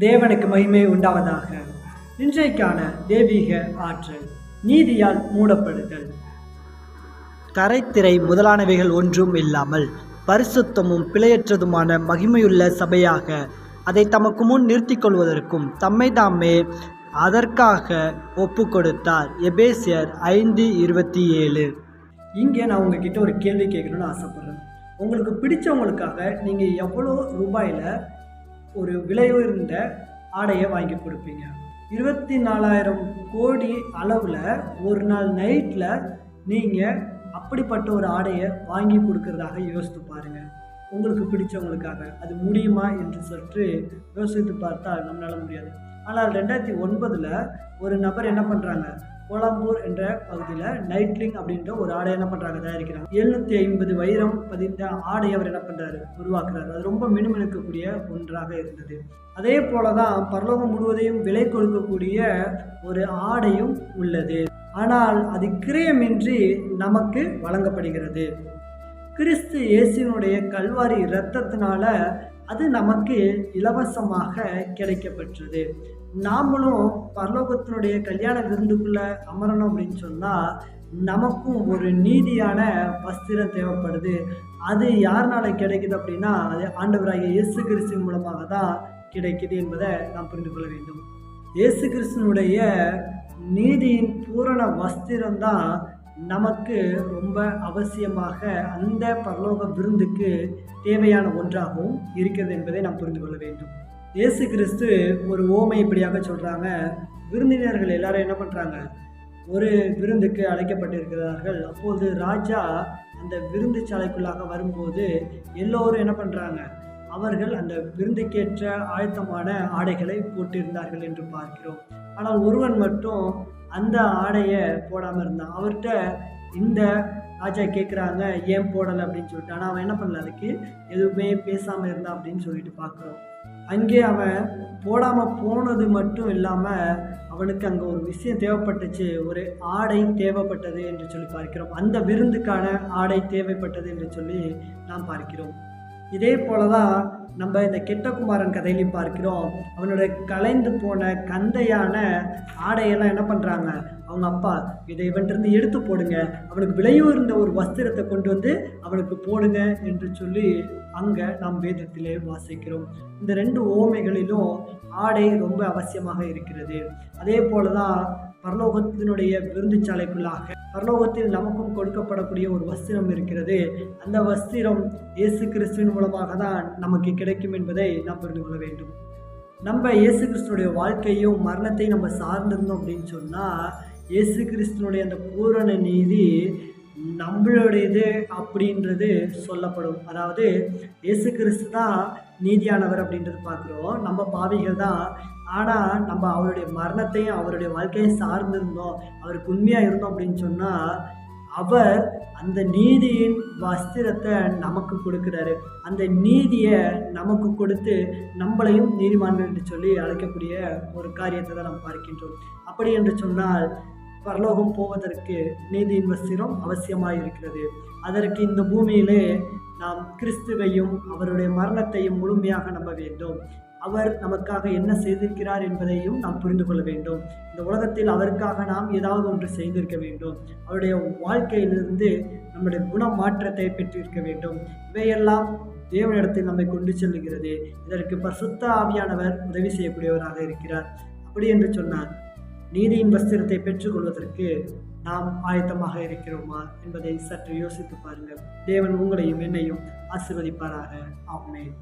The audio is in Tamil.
தேவனுக்கு மகிமை உண்டாவதாக. இன்றைக்கான தெய்வீக ஆற்றல் நீதியால் மூடப்படுதல். கரைத்திரை முதலானவைகள் ஒன்றும் இல்லாமல் பரிசுத்தமும் பிழையற்றதுமான மகிமையுள்ள சபையாக அதை தமக்கு முன் நிறுத்திக் கொள்வதற்கும் தம்மை தாமே அதற்காக ஒப்பு கொடுத்தார் எபேசியர் ஐந்து இருபத்தி ஏழு. இங்கே நான் உங்ககிட்ட ஒரு கேள்வி கேட்கணும்னு ஆசைப்பட்றேன். உங்களுக்கு பிடிச்சவங்களுக்காக நீங்கள் எவ்வளோ ரூபாயில் ஒரு விலை உயர்ந்த ஆடையை வாங்கி கொடுப்பீங்க. இருபத்தி நாலாயிரம் கோடி அளவில் ஒரு நாள் நைட்டில் நீங்கள் அப்படிப்பட்ட ஒரு ஆடையை வாங்கி கொடுக்கறதாக யோசித்து பாருங்கள் உங்களுக்கு பிடிச்சவங்களுக்காக. அது முடியுமா என்று சற்று யோசித்து பார்த்தால் நம்மளால முடியாது. ஆனால் ரெண்டாயிரத்தி ஒன்பதில் ஒரு நபர் என்ன பண்ணுறாங்க கோலாம்பூர் என்ற பகுதியில் நைட்லிங் அப்படின்ற ஒரு ஆடை என்ன பண்ணுறாங்க தயாரிக்கிறாங்க. எழுநூற்றி ஐம்பது வைரம் பதிந்த ஆடை அவர் என்ன பண்ணுறாரு உருவாக்குறாரு. அது ரொம்ப மினுமினுக்கக்கூடிய ஒன்றாக இருந்தது. அதே போல தான் பரலோகம் முழுவதையும் விலை கொடுக்கக்கூடிய ஒரு ஆடையும் உள்ளது. ஆனால் அது கிரயமின்றி நமக்கு வழங்கப்படுகிறது. கிறிஸ்து இயேசுனுடைய கல்வாரி இரத்தத்தினால அது நமக்கு இலவசமாக கிடைக்கப்பெற்றது. நாமளும் பரலோகத்தினுடைய கல்யாண விருந்துக்குள்ள அமரணும் அப்படின்னு சொன்னால் நமக்கும் ஒரு நீதியான வஸ்திரம் தேவைப்படுது. அது யாருனால கிடைக்குது அப்படின்னா அது ஆண்டவராகிய இயேசு கிறிஸ்து மூலமாக தான் கிடைக்குது என்பதை நாம் புரிந்து கொள்ள வேண்டும். இயேசு கிறிஸ்துனுடைய நீதியின் பூரண வஸ்திரம் தான் நமக்கு ரொம்ப அவசியமாக அந்த பரலோக விருந்துக்கு தேவையான ஒன்றாகவும் இருக்கிறது என்பதை நாம் புரிந்து கொள்ள வேண்டும். இயேசு கிறிஸ்து ஒரு ஓமை இப்படியாக சொல்கிறாங்க விருந்தினர்கள் எல்லாரும் என்ன பண்ணுறாங்க ஒரு விருந்துக்கு அழைக்கப்பட்டிருக்கிறார்கள். அப்போது ராஜா அந்த விருந்து சாலைக்குள்ளாக வரும்போது எல்லோரும் என்ன பண்ணுறாங்க அவர்கள் அந்த விருந்துக்கேற்ற ஆயத்தமான ஆடைகளை போட்டிருந்தார்கள் என்று பார்க்கிறோம். ஆனால் ஒருவன் மட்டும் அந்த ஆடையை போடாமல் இருந்தான். அவர்கிட்ட இந்த ராஜா கேட்குறாங்க ஏன் போடலை அப்படின்னு சொல்லிட்டு. ஆனால் அவன் என்ன பண்ணல? அதுக்கு எதுவுமே பேசாமல் இருந்தான் அப்படின்னு சொல்லிட்டு பார்க்குறோம் அங்கே அவன் போடாமல் போனது மட்டும் இல்லாமல் அவனுக்கு அங்கே ஒரு விஷயம் தேவைப்பட்டுச்சு. ஒரு ஆடை தேவைப்பட்டது என்று சொல்லி பார்க்கிறோம். அந்த விருந்துக்கான ஆடை தேவைப்பட்டது என்று சொல்லி நாம் பார்க்கிறோம். இதே போல தான் நம்ம இந்த கெட்டகுமாரன் கதையிலையும் பார்க்கிறோம். அவனுடைய கலைந்து போன கந்தையான ஆடையெல்லாம் என்ன பண்ணுறாங்க அவங்க அப்பா இதை இவன்ட்டு எடுத்து போடுங்க. அவனுக்கு விலையுயர்ந்த ஒரு வஸ்திரத்தை கொண்டு வந்து அவனுக்கு போடுங்க என்று சொல்லி அங்கே நாம் வேதத்திலே வாசிக்கிறோம். இந்த ரெண்டு ஓமைகளிலும் ஆடை ரொம்ப அவசியமாக இருக்கிறது. அதே போல தான் பரலோகத்தினுடைய விருந்துச்சாலைக்குள்ளாக பரலோகத்தில் நமக்கும் கொடுக்கப்படக்கூடிய ஒரு வஸ்திரம் இருக்கிறது. அந்த வஸ்திரம் இயேசு கிறிஸ்துவின் மூலமாக தான் நமக்கு கிடைக்கும் என்பதை நாம் புரிந்து கொள்ள வேண்டும். நம்ம இயேசு கிறிஸ்துனுடைய வாழ்க்கையும் மரணத்தையும் நம்ம சார்ந்திருந்தோம் அப்படின்னு சொன்னால் இயேசு கிறிஸ்துனுடைய அந்த பூரண நீதி நம்மளுடையது அப்படின்றது சொல்லப்படும். அதாவது இயேசு கிறிஸ்து தான் நீதியானவர் அப்படின்றது பார்க்குறோம். நம்ம பாவிகள் தான். ஆனால் நம்ம அவருடைய மரணத்தையும் அவருடைய வாழ்க்கையும் சார்ந்திருந்தோம். அவருக்கு உண்மையாக இருந்தோம் அப்படின்னு சொன்னால் அவர் அந்த நீதியின் வஸ்திரத்தை நமக்கு கொடுக்குறாரு. அந்த நீதியை நமக்கு கொடுத்து நம்மளையும் நீதிமான்கள் என்று சொல்லி அழைக்கக்கூடிய ஒரு காரியத்தை தான் நாம் பார்க்கின்றோம். அப்படி என்று சொன்னால் பரலோகம் போவதற்கு நீதியின் வஸ்திரம் அவசியமாக இருக்கிறது அதற்கு இந்த பூமியிலே நாம் கிறிஸ்துவையும் அவருடைய மரணத்தையும் முழுமையாக நம்ப வேண்டும். அவர் நமக்காக என்ன செய்திருக்கிறார் என்பதையும் நாம் புரிந்து கொள்ள வேண்டும். இந்த உலகத்தில் அவருக்காக நாம் ஏதாவது ஒன்று செய்திருக்க வேண்டும். அவருடைய வாழ்க்கையிலிருந்து நம்முடைய குண மாற்றத்தை பெற்றிருக்க வேண்டும். இவையெல்லாம் தேவனிடத்தில் நம்மை கொண்டு செல்லுகிறது. இதற்கு பரிசுத்த ஆவியானவர் உதவி செய்யக்கூடியவராக இருக்கிறார். அப்படி என்று சொன்னார் நீதியின் வஸ்திரத்தை பெற்றுக்கொள்வதற்கு நாம் ஆயத்தமாக இருக்கிறோமா என்பதை சற்று யோசித்து பாருங்கள். தேவன் உங்களையும் என்னையும் ஆசிர்வதிப்பாராக. ஆமே